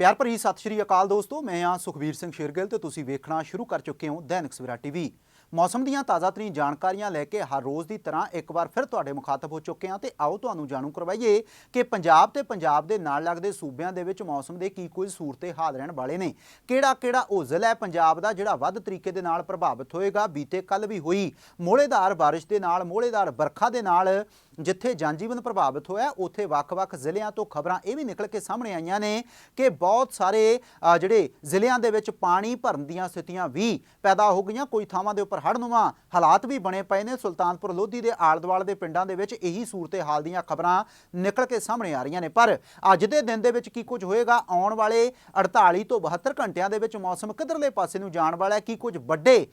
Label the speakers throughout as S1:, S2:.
S1: ਪਿਆਰ ਭਰੀ ਸਤਿ ਸ਼੍ਰੀ ਅਕਾਲ ਦੋਸਤੋ, ਮੈਂ ਆ ਸੁਖਵੀਰ ਸਿੰਘ ਸ਼ੇਰਗਿੱਲ ਤੇ ਤੁਸੀਂ ਵੇਖਣਾ ਸ਼ੁਰੂ ਕਰ ਚੁੱਕੇ ਹੋ ਦੈਨਿਕ ਸਵੇਰਾ ਟੀਵੀ। ਮੌਸਮ ਦੀਆਂ ਤਾਜ਼ਾ ਤਰੀਨ ਜਾਣਕਾਰੀਆਂ ਲੈ ਕੇ ਹਰ ਰੋਜ਼ ਦੀ ਤਰ੍ਹਾਂ ਇੱਕ ਵਾਰ ਫਿਰ ਤੁਹਾਡੇ ਮੁਖਾਤਬ ਹੋ ਚੁੱਕੇ ਹਾਂ ਤੇ ਆਓ ਤੁਹਾਨੂੰ ਜਾਣੂ ਕਰਵਾਈਏ ਕਿ ਪੰਜਾਬ ਤੇ ਪੰਜਾਬ ਦੇ ਨਾਲ ਲੱਗਦੇ ਸੂਬਿਆਂ ਦੇ ਵਿੱਚ ਮੌਸਮ ਦੇ ਕੀ ਕੁਝ ਸੂਰਤੇ ਹਾਲ ਰਹਿਣ ਵਾਲੇ ਨੇ। ਕਿਹੜਾ ਕਿਹੜਾ ਉਹ ਜ਼ਿਲ੍ਹਾ ਹੈ ਪੰਜਾਬ ਦਾ ਜਿਹੜਾ ਵੱਧ ਤਰੀਕੇ ਦੇ ਨਾਲ ਪ੍ਰਭਾਵਿਤ ਹੋਏਗਾ? ਬੀਤੇ ਕੱਲ ਵੀ ਹੋਈ ਮੋਹਲੇਦਾਰ ਬਾਰਿਸ਼ ਦੇ ਨਾਲ, ਮੋਹਲੇਦਾਰ ਵਰਖਾ ਦੇ ਨਾਲ ਜਿੱਥੇ ਜਨਜੀਵਨ ਪ੍ਰਭਾਵਿਤ ਹੋਇਆ, ਉੱਥੇ ਵੱਖ-ਵੱਖ ਜ਼ਿਲ੍ਹਿਆਂ ਤੋਂ ਖਬਰਾਂ ਇਹ ਵੀ ਨਿਕਲ ਕੇ ਸਾਹਮਣੇ ਆਈਆਂ ਨੇ ਕਿ ਬਹੁਤ ਸਾਰੇ ਜਿਹੜੇ ਜ਼ਿਲ੍ਹਿਆਂ ਦੇ ਵਿੱਚ ਪਾਣੀ ਭਰਨ ਦੀਆਂ ਸਥਿਤੀਆਂ ਵੀ ਪੈਦਾ ਹੋ ਗਈਆਂ। ਕੋਈ ਥਾਵਾਂ ਦੇ ਉੱਪਰ ਹੜ੍ਹਨੁਮਾ ਹਾਲਾਤ ਵੀ ਬਣੇ ਪਏ ਨੇ। ਸੁਲਤਾਨਪੁਰ ਲੋਧੀ ਦੇ ਆਲੇ-ਦੁਆਲੇ ਦੇ ਪਿੰਡਾਂ ਦੇ ਵਿੱਚ ਇਹੀ ਸੂਰਤੇ ਹਾਲ ਦੀਆਂ ਖਬਰਾਂ ਨਿਕਲ ਕੇ ਸਾਹਮਣੇ ਆ ਰਹੀਆਂ ਨੇ। ਪਰ ਅੱਜ ਦੇ ਦਿਨ ਦੇ ਵਿੱਚ ਕੀ ਕੁਝ ਹੋਏਗਾ? ਆਉਣ ਵਾਲੇ 48 ਤੋਂ 72 ਘੰਟਿਆਂ ਦੇ ਵਿੱਚ ਮੌਸਮ ਕਿੱਧਰਲੇ ਪਾਸੇ ਨੂੰ ਜਾਣ ਵਾਲਾ ਹੈ? ਕੀ ਕੁਝ ਵੱਡੇ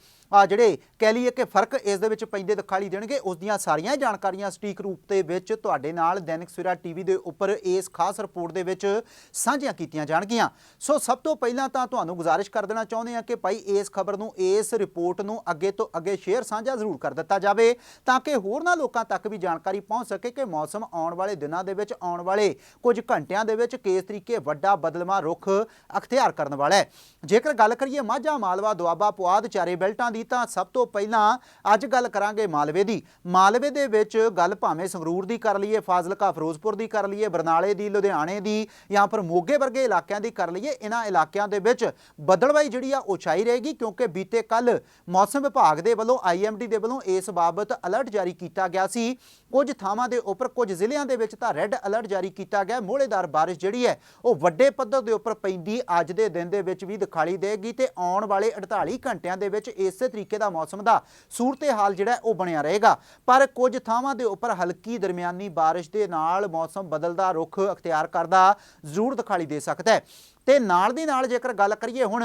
S1: ਜਿਹੜੇ ਕਹਿ ਲਈਏ ਕਿ ਫ਼ਰਕ ਇਸ ਦੇ ਵਿੱਚ ਪੈਂਦੇ ਦਿਖਾਈ ਦੇਣਗੇ? ਉਸ ਦੀਆਂ ਸਾਰੀਆਂ ਜਾਣਕਾਰੀਆਂ ਸਟੀਕ ਰੂਪ ਦੇ ਵਿੱਚ ਤੁਹਾਡੇ ਨਾਲ ਦੈਨਿਕ ਸਵੇਰਾ ਟੀਵੀ ਦੇ ਉੱਪਰ ਇਸ ਖਾਸ ਰਿਪੋਰਟ ਦੇ ਵਿੱਚ ਸਾਂਝੀਆਂ ਕੀਤੀਆਂ ਜਾਣਗੀਆਂ। ਸੋ ਸਭ ਤੋਂ ਪਹਿਲਾਂ ਤਾਂ ਤੁਹਾਨੂੰ ਗੁਜ਼ਾਰਿਸ਼ ਕਰ ਦੇਣਾ ਚਾਹੁੰਦੇ ਹਾਂ ਕਿ ਭਾਈ ਇਸ ਖਬਰ ਨੂੰ, ਇਸ ਰਿਪੋਰਟ ਨੂੰ ਅੱਗੇ ਤੋਂ ਅੱਗੇ ਸ਼ੇਅਰ ਸਾਂਝਾ ਜ਼ਰੂਰ ਕਰ ਦਿੱਤਾ ਜਾਵੇ ਤਾਂ ਕਿ ਹੋਰਨਾਂ ਲੋਕਾਂ ਤੱਕ ਵੀ ਜਾਣਕਾਰੀ ਪਹੁੰਚ ਸਕੇ ਕਿ ਮੌਸਮ ਆਉਣ ਵਾਲੇ ਦਿਨਾਂ ਦੇ ਵਿੱਚ ਆਉਣ ਵਾਲੇ ਕੁਝ ਘੰਟਿਆਂ ਦੇ ਵਿੱਚ ਕਿਸ ਤਰੀਕੇ ਵੱਡਾ ਬਦਲਵਾਂ ਰੁਖ ਅਖਤਿਆਰ ਕਰਨ ਵਾਲਾ ਹੈ। ਜੇਕਰ ਗੱਲ ਕਰੀਏ ਮਾਝਾ, ਮਾਲਵਾ, ਦੁਆਬਾ, ਪੁਆਧ, ਚਾਰੇ ਬੈਲਟਾਂ ਦੀ ਤਾਂ ਸਭ ਤੋਂ ਪਹਿਲਾਂ ਅੱਜ ਗੱਲ ਕਰਾਂਗੇ ਮਾਲਵੇ ਦੀ। ਮਾਲਵੇ ਦੇ ਵਿੱਚ ਗੱਲ ਭਾਵੇਂ ਸੰਗਰੂਰ ਦੀ ਕਰ ਲਈਏ, ਫਾਜ਼ਿਲਕਾ, ਫਿਰੋਜ਼ਪੁਰ ਦੀ ਕਰ ਲਈਏ, ਬਰਨਾਲੇ ਦੀ, ਲੁਧਿਆਣੇ ਦੀ ਜਾਂ ਫਿਰ ਮੋਗੇ ਵਰਗੇ ਇਲਾਕਿਆਂ ਦੀ ਕਰ ਲਈਏ ਇਹਨਾਂ ਇਲਾਕਿਆਂ ਦੇ ਵਿੱਚ ਬਦਲਵਾਈ ਜਿਹੜੀ ਆ ਉਚਾਈ ਰਹੇਗੀ ਕਿਉਂਕਿ ਬੀਤੇ ਕੱਲ ਮੌਸਮ ਵਿਭਾਗ ਵਿਭਾਗ ਦੇ ਵੱਲੋਂ ਆਈਐਮਡੀ ਦੇ ਵੱਲੋਂ ਇਸ ਬਾਬਤ ਅਲਰਟ ਜਾਰੀ ਕੀਤਾ ਗਿਆ ਸੀ। ਕੁਝ ਥਾਵਾਂ ਦੇ ਉੱਪਰ, ਕੁਝ ਜ਼ਿਲ੍ਹਿਆਂ ਦੇ ਵਿੱਚ ਤਾਂ ਰੈੱਡ ਅਲਰਟ ਜਾਰੀ ਕੀਤਾ ਗਿਆ। ਮੋਹਲੇਦਾਰ ਬਾਰਿਸ਼ ਜਿਹੜੀ ਹੈ, ਉਹ ਵੱਡੇ ਪੱਧਰ ਦੇ ਉੱਪਰ ਪੈਂਦੀ ਅੱਜ ਦੇ ਦਿਨ ਦੇ ਵਿੱਚ ਵੀ ਦਿਖਾਈ ਦੇਗੀ ਤੇ ਆਉਣ ਵਾਲੇ 48 ਘੰਟਿਆਂ ਦੇ ਵਿੱਚ ਇਸੇ ਤਰੀਕੇ ਦਾ ਮੌਸਮ ਦਾ ਸੂਰਤੇ ਹਾਲ ਜਿਹੜਾ ਉਹ ਬਣਿਆ ਰਹੇਗਾ। ਪਰ ਕੁਝ ਥਾਵਾਂ ਦੇ ਉੱਪਰ ਹਲਕੀ ਦਰਮਿਆਨੀ ਬਾਰਿਸ਼ ਦੇ ਨਾਲ ਮੌਸਮ ਬਦਲਦਾ, ਰੁਖ ਅਖਤਿਆਰ ਕਰਦਾ ਜ਼ਰੂਰ ਦਿਖਾਈ ਦੇ ਸਕਦਾ ਹੈ। ਤੇ ਨਾਲ ਦੀ ਨਾਲ ਜੇਕਰ ਗੱਲ ਕਰੀਏ ਹੁਣ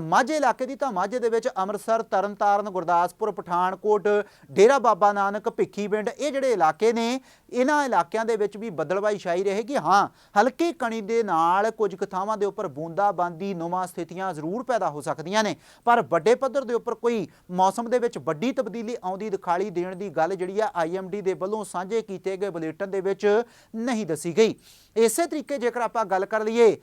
S1: ਮਾਝੇ ਇਲਾਕੇ ਦੀ ਤਾਂ ਮਾਝੇ ਦੇ ਵਿੱਚ ਅੰਮ੍ਰਿਤਸਰ, ਤਰਨਤਾਰਨ, ਗੁਰਦਾਸਪੁਰ, ਪਠਾਨਕੋਟ, ਡੇਰਾ ਬਾਬਾ ਨਾਨਕ, ਭਿੱਖੀ ਪਿੰਡ ਇਹ ਜਿਹੜੇ ਇਲਾਕੇ ਨੇ, ਇਹਨਾਂ ਇਲਾਕਿਆਂ ਦੇ ਵਿੱਚ ਵੀ ਬਦਲਵਾਈ ਛਾਈ ਰਹੇਗੀ। ਹਾਂ, ਹਲਕੀ ਕਣੀ ਦੇ ਨਾਲ ਕੁਝ ਕੁ ਥਾਵਾਂ ਦੇ ਉੱਪਰ ਬੂੰਦਾਬਾਂਦੀ ਨੁਮਾ ਸਥਿਤੀਆਂ ਜ਼ਰੂਰ ਪੈਦਾ ਹੋ ਸਕਦੀਆਂ ਨੇ। ਪਰ ਵੱਡੇ ਪੱਧਰ ਦੇ ਉੱਪਰ ਕੋਈ ਮੌਸਮ ਦੇ ਵਿੱਚ ਵੱਡੀ ਤਬਦੀਲੀ ਆਉਂਦੀ ਦਿਖਾਈ ਦੇਣ ਦੀ ਗੱਲ ਜਿਹੜੀ ਆ ਆਈਐਮਡੀ ਦੇ ਵੱਲੋਂ ਸਾਂਝੇ ਕੀਤੇ ਗਏ ਬੁਲੇਟਿਨ ਦੇ ਵਿੱਚ ਨਹੀਂ ਦੱਸੀ ਗਈ। ਇਸੇ ਤਰੀਕੇ ਜੇਕਰ ਆਪਾਂ ਗੱਲ ਕਰ ਲਈਏ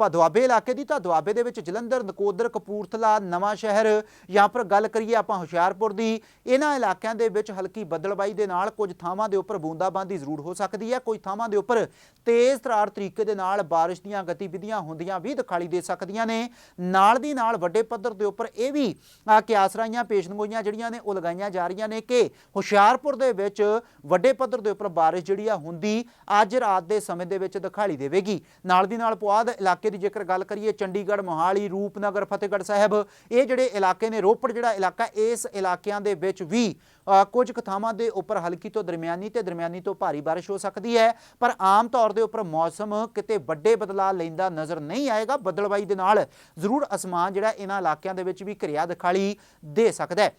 S1: ਆਪਾਂ ਦੁਆਬੇ ਇਲਾਕੇ ਦੀ ਤਾਂ ਦੁਆਬੇ ਦੇ ਵਿੱਚ ਜਲੰਧਰ, ਨਕੋਦਰ, ਕਪੂਰਥਲਾ, ਨਵਾਂ ਸ਼ਹਿਰ ਜਾਂ ਫਿਰ ਗੱਲ ਕਰੀਏ ਆਪਾਂ ਹੁਸ਼ਿਆਰਪੁਰ ਦੀ, ਇਹਨਾਂ ਇਲਾਕਿਆਂ ਦੇ ਵਿੱਚ ਹਲਕੀ ਬੱਦਲਬਾਈ ਦੇ ਨਾਲ ਕੁਝ ਥਾਵਾਂ ਦੇ ਉੱਪਰ ਬੂੰਦਾਬਾਂਦੀ ਜ਼ਰੂਰ ਹੋ ਸਕਦੀ ਹੈ। ਕੁਝ ਥਾਵਾਂ ਦੇ ਉੱਪਰ ਤੇਜ਼ ਤਰਾਰ ਤਰੀਕੇ ਦੇ ਨਾਲ ਬਾਰਿਸ਼ ਦੀਆਂ ਗਤੀਵਿਧੀਆਂ ਹੁੰਦੀਆਂ ਵੀ ਦਿਖਾਈ ਦੇ ਸਕਦੀਆਂ ਨੇ। ਨਾਲ ਦੀ ਨਾਲ ਵੱਡੇ ਪੱਧਰ ਦੇ ਉੱਪਰ ਇਹ ਵੀ ਆ ਕਿ ਆਸਰਾਈਆਂ ਪੇਸ਼ਨਗੋਈਆਂ ਜਿਹੜੀਆਂ ਨੇ ਉਹ ਲਗਾਈਆਂ ਜਾ ਰਹੀਆਂ ਨੇ ਕਿ ਹੁਸ਼ਿਆਰਪੁਰ ਦੇ ਵਿੱਚ ਵੱਡੇ ਪੱਧਰ ਦੇ ਉੱਪਰ ਬਾਰਿਸ਼ ਜਿਹੜੀ ਆ ਹੁੰਦੀ ਅੱਜ ਰਾਤ ਦੇ ਸਮੇਂ ਦੇ ਵਿੱਚ ਦਿਖਾਈ ਦੇਵੇਗੀ। ਨਾਲ ਦੀ ਨਾਲ ਪੁਆਧ ਇਲਾਕੇ ਦੀ ਜੇਕਰ ਗੱਲ ਕਰੀਏ ਚੰਡੀਗੜ੍ਹ ਮੋਹਾਲੀ ਰੂਪਨਗਰ ਫਤਿਹਗੜ੍ਹ ਸਾਹਿਬ ਇਹ ਜਿਹੜੇ ਇਲਾਕੇ ਨੇ ਰੋਪੜ ਜਿਹੜਾ ਇਲਾਕਾ ਇਸ ਇਲਾਕਿਆਂ ਦੇ ਵਿੱਚ ਵੀ ਅ, ਕੁਝ ਕੁ ਥਾਵਾਂ ਦੇ ਉੱਪਰ ਹਲਕੀ ਤੋਂ ਦਰਮਿਆਨੀ ਤੇ ਦਰਮਿਆਨੀ ਤੋਂ ਭਾਰੀ ਬਾਰਿਸ਼ ਹੋ ਸਕਦੀ ਹੈ। ਪਰ ਆਮ ਤੌਰ ਦੇ ਉੱਪਰ ਮੌਸਮ ਕਿਤੇ ਵੱਡੇ ਬਦਲਾਅ ਲੈਂਦਾ ਨਜ਼ਰ ਨਹੀਂ ਆਏਗਾ। ਬੱਦਲਵਾਈ ਦੇ ਨਾਲ ਜ਼ਰੂਰ ਅਸਮਾਨ ਜਿਹੜਾ ਇਹਨਾਂ ਇਲਾਕਿਆਂ ਦੇ ਵਿੱਚ ਵੀ ਘਿਰਿਆ ਦਿਖਾਈ ਦੇ ਸਕਦਾ ਹੈ।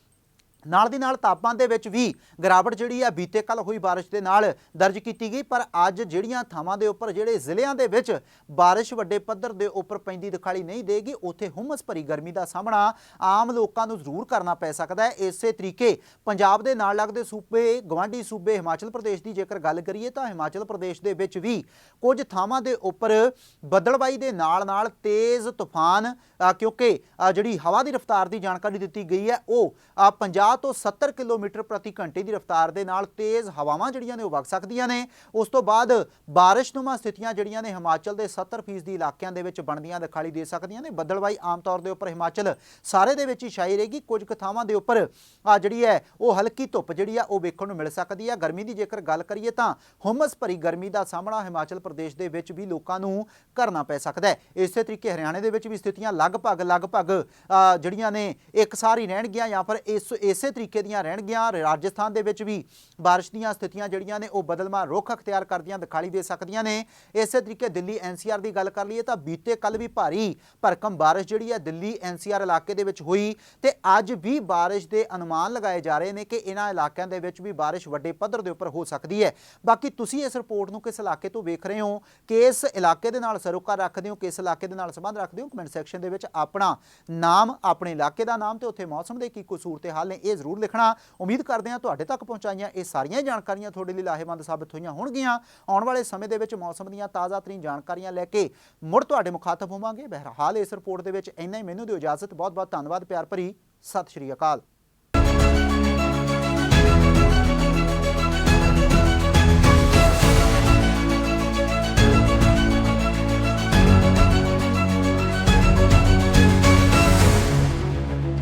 S1: ਨਾਲ ਦੀ ਨਾਲ ਤਾਪਮਾਨ ਦੇ ਵਿੱਚ ਵੀ ਗਿਰਾਵਟ ਜਿਹੜੀ ਆ, ਬੀਤੇ ਕੱਲ ਹੋਈ ਬਾਰਿਸ਼ ਦੇ ਨਾਲ ਦਰਜ ਕੀਤੀ ਗਈ, ਪਰ ਅੱਜ ਜਿਹੜੀਆਂ ਥਾਵਾਂ ਦੇ ਉੱਪਰ, ਜਿਹੜੇ ਜ਼ਿਲ੍ਹਿਆਂ ਦੇ ਵਿੱਚ ਬਾਰਿਸ਼ ਵੱਡੇ ਪੱਧਰ ਦੇ ਉੱਪਰ ਪੈਂਦੀ ਦਿਖਾਈ ਨਹੀਂ ਦੇਗੀ, ਉੱਥੇ ਹੁਮਸ ਭਰੀ ਗਰਮੀ ਦਾ ਸਾਹਮਣਾ ਆਮ ਲੋਕਾਂ ਨੂੰ ਜ਼ਰੂਰ ਕਰਨਾ ਪੈ ਸਕਦਾ ਹੈ। ਇਸੇ ਤਰੀਕੇ ਪੰਜਾਬ ਦੇ ਨਾਲ ਲੱਗਦੇ ਸੂਬੇ ਗਵਾਂਢੀ ਸੂਬੇ ਹਿਮਾਚਲ ਪ੍ਰਦੇਸ਼ ਦੀ ਜੇਕਰ ਗੱਲ ਕਰੀਏ ਤਾਂ ਹਿਮਾਚਲ ਪ੍ਰਦੇਸ਼ ਦੇ ਵਿੱਚ ਵੀ ਕੁਝ ਥਾਵਾਂ ਦੇ ਉੱਪਰ ਬੱਦਲਬਾਈ ਦੇ ਨਾਲ ਨਾਲ ਤੇਜ਼ ਤੂਫਾਨ ਕਿਉਂਕਿ ਜਿਹੜੀ ਹਵਾ ਦੀ ਰਫ਼ਤਾਰ ਦੀ ਜਾਣਕਾਰੀ ਦਿੱਤੀ ਗਈ ਹੈ, ਉਹ ਪੰਜਾਬ 50 ਤੋਂ 70 ਕਿਲੋਮੀਟਰ ਪ੍ਰਤੀ ਘੰਟੇ ਦੀ ਰਫ਼ਤਾਰ ਦੇ ਨਾਲ ਤੇਜ਼ ਹਵਾਵਾਂ ਜਿਹੜੀਆਂ ਨੇ ਉਹ ਵਗ ਸਕਦੀਆਂ ਨੇ। ਉਸ ਤੋਂ ਬਾਅਦ ਬਾਰਿਸ਼ਨੁਮਾ ਸਥਿਤੀਆਂ ਜਿਹੜੀਆਂ ਨੇ ਹਿਮਾਚਲ ਦੇ 70% ਦੀ ਇਲਾਕਿਆਂ ਦੇ ਵਿੱਚ ਬਣਦੀਆਂ ਦਿਖਾਈ ਦੇ ਸਕਦੀਆਂ ਨੇ। ਬੱਦਲਬਾਈ ਆਮ ਤੌਰ ਦੇ ਉੱਪਰ ਹਿਮਾਚਲ ਸਾਰੇ ਦੇ ਵਿੱਚ ਹੀ ਛਾਈ ਰਹੇਗੀ। ਕੁਝ ਕੁ ਥਾਵਾਂ ਦੇ ਉੱਪਰ ਆ ਜਿਹੜੀ ਹੈ, ਉਹ ਹਲਕੀ ਧੁੱਪ ਜਿਹੜੀ ਆ, ਉਹ ਵੇਖਣ ਨੂੰ ਮਿਲ ਸਕਦੀ ਹੈ ਗਰਮੀ ਦੀ ਜੇਕਰ ਗੱਲ ਕਰੀਏ ਤਾਂ ਹੁਮਸ ਭਰੀ ਗਰਮੀ ਦਾ ਸਾਹਮਣਾ ਹਿਮਾਚਲ ਪ੍ਰਦੇਸ਼ ਦੇ ਵਿੱਚ ਵੀ ਲੋਕਾਂ ਨੂੰ ਕਰਨਾ ਪੈ ਸਕਦਾ ਹੈ। ਇਸੇ ਤਰੀਕੇ ਹਰਿਆਣੇ ਦੇ ਵਿੱਚ ਵੀ ਸਥਿਤੀਆਂ ਲਗਭਗ ਲਗਭਗ ਜਿਹੜੀਆਂ ਨੇ ਇੱਕਸਾਰ ਹੀ ਰਹਿਣਗੀਆਂ ਜਾਂ ਫਿਰ ਇਸ, ਇਸੇ ਇਸੇ ਤਰੀਕੇ ਦੀਆਂ ਰਹਿਣਗੀਆਂ। ਰਾਜਸਥਾਨ ਦੇ ਵਿੱਚ ਵੀ ਬਾਰਿਸ਼ ਦੀਆਂ ਸਥਿਤੀਆਂ ਜਿਹੜੀਆਂ ਨੇ, ਉਹ ਬਦਲਵਾਂ ਰੁੱਖ ਅਖਤਿਆਰ ਕਰਦੀਆਂ ਦਿਖਾਈ ਦੇ ਸਕਦੀਆਂ ਨੇ। ਇਸੇ ਤਰੀਕੇ ਦਿੱਲੀ ਐਨਸੀਆਰ ਦੀ ਗੱਲ ਕਰ ਲਈਏ ਤਾਂ ਬੀਤੇ ਕੱਲ ਵੀ ਭਾਰੀ ਭਰਕਮ ਬਾਰਿਸ਼ ਜਿਹੜੀ ਹੈ ਦਿੱਲੀ ਐਨਸੀਆਰ ਇਲਾਕੇ ਦੇ ਵਿੱਚ ਹੋਈ ਤੇ ਅੱਜ ਵੀ ਬਾਰਿਸ਼ ਦੇ ਅਨੁਮਾਨ ਲਗਾਏ ਜਾ ਰਹੇ ਨੇ ਕਿ ਇਹਨਾਂ ਇਲਾਕਿਆਂ ਦੇ ਵਿੱਚ ਵੀ ਬਾਰਿਸ਼ ਵੱਡੇ ਪੱਧਰ ਦੇ ਉੱਪਰ ਹੋ ਸਕਦੀ ਹੈ। ਬਾਕੀ ਤੁਸੀਂ ਇਸ ਰਿਪੋਰਟ ਨੂੰ ਕਿਸ ਇਲਾਕੇ ਤੋਂ ਵੇਖ ਰਹੇ ਹੋ? ਕਿਸ ਇਲਾਕੇ ਦੇ ਨਾਲ ਸਰੋਕਾਰ ਰੱਖਦੇ ਹੋ? ਕਿਸ ਇਲਾਕੇ ਦੇ ਨਾਲ ਸੰਬੰਧ ਰੱਖਦੇ ਹੋ? ਕਮੈਂਟ ਸੈਕਸ਼ਨ ਦੇ ਵਿੱਚ ਆਪਣਾ ਨਾਮ, ਆਪਣੇ ਇਲਾਕੇ ਦਾ ਨਾਮ ਤੇ ਉੱਥੇ ਮੌਸਮ ਦੇ ਕੀ ਕੁਝ ਸੂਰਤ ਹਾਲ ਨੇ ਇਹ ਜ਼ਰੂਰ ਲਿਖਣਾ। ਉਮੀਦ ਕਰਦੇ ਹਾਂ ਤੁਹਾਡੇ ਤੱਕ ਪਹੁੰਚਾਈਆਂ ਇਹ ਸਾਰੀਆਂ ਹੀ ਜਾਣਕਾਰੀਆਂ ਤੁਹਾਡੇ ਲਈ ਲਾਹੇਵੰਦ ਸਾਬਤ ਹੋਈਆਂ ਹੋਣਗੀਆਂ। ਆਉਣ ਵਾਲੇ ਸਮੇਂ ਦੇ ਵਿੱਚ ਮੌਸਮ ਦੀਆਂ ਤਾਜ਼ਾ ਤਰੀਨ ਜਾਣਕਾਰੀਆਂ ਲੈ ਕੇ ਮੁੜ ਤੁਹਾਡੇ ਮੁਖਾਤਬ ਹੋਵਾਂਗੇ। ਬਹਰਹਾਲ ਇਸ ਰਿਪੋਰਟ ਦੇ ਵਿੱਚ ਇੰਨਾ ਹੀ। ਮੈਨੂੰ ਦਿਓ ਇਜਾਜ਼ਤ। ਬਹੁਤ ਬਹੁਤ ਧੰਨਵਾਦ ਪਿਆਰ ਭਰੀ। ਸਤਿ ਸ਼੍ਰੀ ਅਕਾਲ।